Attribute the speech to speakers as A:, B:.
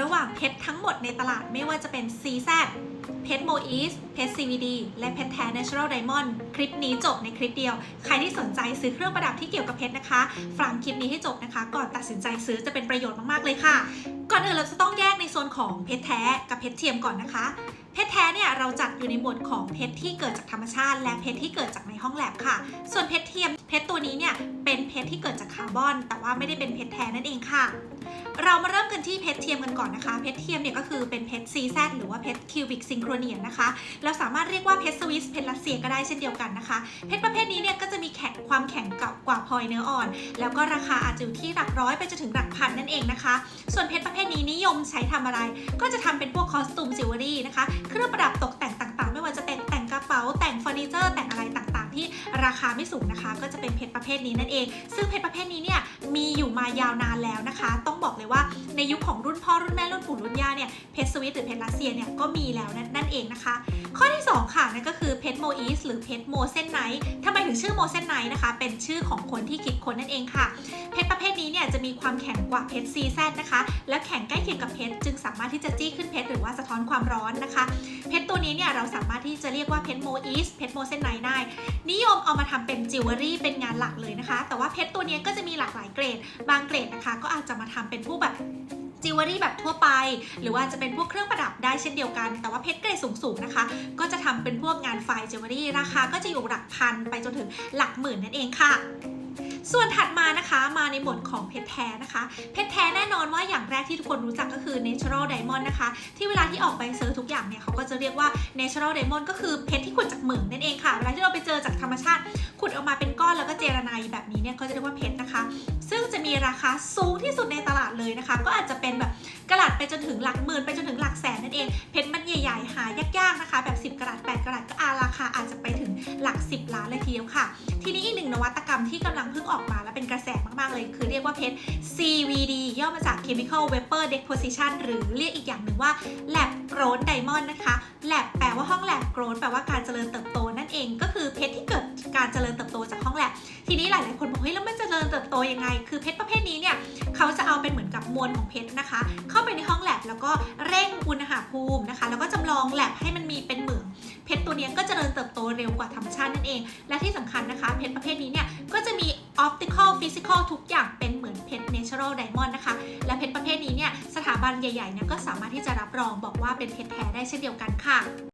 A: ระหว่างเพชรทั้งหมดในตลาดไม่ว่าจะเป็น CZ เพชรโมอีสเพชร CVD และเพชรแท้ Natural Diamond คลิปนี้จบในคลิปเดียว ใครที่สนใจซื้อเครื่องประดับที่เกี่ยวกับเพชรนะคะ ฟังคลิปนี้ให้จบนะคะ ก่อนตัดสินใจซื้อจะเป็นประโยชน์มาก ๆ เลยค่ะ ก่อนอื่นเราจะต้องแยกในโซนของเพชรแท้กับเพชรเทียมก่อนนะคะ เพชรแท้เนี่ยเราจัดอยู่ในหมวดของเพชรที่เกิดจากธรรมชาติ และเพชรที่เกิดจากในห้องแลบค่ะ ส่วนเพชรเทียม เพชรตัวนี้เนี่ยเป็นเพชรที่เกิดจากคาร์บอน แต่ว่าไม่ได้เป็นเพชรแท้นั่นเองค่ะ เรามาเริ่มกันที่เพชรเทียมกันก่อนนะคะ เพชรเทียมเนี่ยก็คือเป็นเพชร CZ หรือว่าเพชรคิวบิกซิงโครเนียนนะคะ เราสามารถเรียกว่าเพชรสวิสเพชรรัสเซียก็ได้เช่นเดียวกันนะคะ เพชรประเภทนี้เนี่ยก็จะมีแข็งความแข็งเก่ากว่าพลอยเนื้ออ่อน แล้วก็ราคาอาจจะอยู่ที่หลักร้อยไปจนถึงหลักพันนั่นเองนะคะ ส่วนเพชรประเภทนี้นิยมใช้ทำอะไร ก็จะทำเป็นพวกคอสตูมจิวเวลรี่นะคะ เครื่องประดับตกแต่งต่างๆไม่ว่าจะแต่ง เจอร์แต่งอะไรต่างๆ ที่ราคาไม่สูงนะคะ ก็จะเป็นเพชรประเภทนี้นั่นเอง ซึ่งเพชรประเภทนี้เนี่ยมีอยู่มายาวนานแล้วนะคะ ต้องบอกเลยว่าในยุคของรุ่นพ่อรุ่นแม่รุ่นปู่รุ่นย่าเนี่ยเพชรสวิตหรือเพชรรัสเซียเนี่ยก็มีแล้วนั่นเองนะคะ ข้อที่ 2 ค่ะนั่นก็คือเพชรโมอีสหรือเพชรโมเซนไนท์ทำไมถึงชื่อโมเซนไนท์นะคะ เป็นชื่อของคนที่คิดค้นนั่นเองค่ะ เพชรประเภทนี้เนี่ยจะมีความแข็งกว่าเพชรซีแซนะคะ และแข็งใกล้เคียงกับเพชรจึงสามารถที่จะจี้ขึ้นเพชรหรือว่าสะท้อนความร้อนนะคะ เราสามารถที่จะเรียกว่าเพชรโมอีสเพชรโมเซนไนท์ได้ นิยมเอามาทำเป็นจิวเวลรี่เป็นงานหลักเลยนะคะ แต่ว่าเพชรตัวนี้ก็จะมีหลากหลายเกรด บางเกรดนะคะ ก็อาจจะมาทำเป็นพวกแบบจิวเวลรี่แบบทั่วไป หรือว่าจะเป็นพวกเครื่องประดับได้เช่นเดียวกัน แต่ว่าเพชรเกรดสูงๆนะคะ ก็จะทำเป็นพวกงานไฟจิวเวลรี่ราคาก็จะอยู่หลักพันไปจนถึงหลักหมื่นนั่นเองค่ะ ส่วนถัดม นะคะมาในหมวดของเพชรแท้นะคะ เพชรแท้แน่นอนว่าอย่างแรกที่ทุกคนรู้จักก็คือ natural diamond นะคะ ที่เวลาที่ออกไปเซื้อทุกอย่างเนี่ยเขาก็จะเรียกว่า natural diamond ก็คือเพชรที่ขุดจากเหมืองนั่นเองค่ะ เวลาที่เราไปเจอจากธรรมชาติ ขุดออกมาเป็นก้อนแล้วก็เจรไนแบบนี้เนี่ยก็จะเรียกว่าเพชรนะคะ ซึ่งจะมีราคาสูงที่สุดในตลาดเลยนะคะ ก็อาจจะเป็นแบบกระลัดไปจนถึงหลักหมื่นไปจนถึงหลักแสนนั่นเอง เพชรมันใหญ่ๆหายากๆนะคะ แบบ 10กระลัด8กระลัดก็อาราคาอาจจะไปถึงหลัก 10 ล้านเลยทีเดียวค่ะ ทีนี้อีกหนึ่งนวัตกรรมที่กำลังเพิ่งออกมาและเป็นกระแสมากๆเลย คือเรียกว่าเพชร CVD ย่อมาจาก Chemical Vapor Deposition หรือเรียกอีกอย่างหนึ่งว่า Lab Grown Diamond นะคะ Lab แปลว่าห้อง Lab Grown แปลว่าการเจริญเติบโตนั่นเอง ก็คือเพชรที่เกิดการเจริญเติบโตจากห้อง Lab ทีนี้หลายๆคนบอกเฮ้ยแล้วมันเจริญเติบโตยังไง คือเพชรประเภทนี้เนี่ยเขาจะเอาเป็นเหมือนกับมวลของเพชรนะคะ เข้าไปในห้องแลบแล้วก็เร่งอุณหภูมินะคะ แล้วก็จำลองแลบให้มันมีเป็นเหมือง เพชรตัวนี้ก็จเจริญเติบโตเร็วกว่าธรรมชาตินั่นเอง และที่สำคัญนะคะ เพชรประเภทนี้เนี่ยก็จะมี optical physical ทุกอย่างเป็นเหมือนเพชร natural diamond นะคะ และเพชรประเภทนี้เนี่ยสถาบันใหญ่ๆเนี่ยก็สามารถที่จะรับรองบอกว่าเป็นเพชรแท้ได้เช่นเดียวกันค่ะ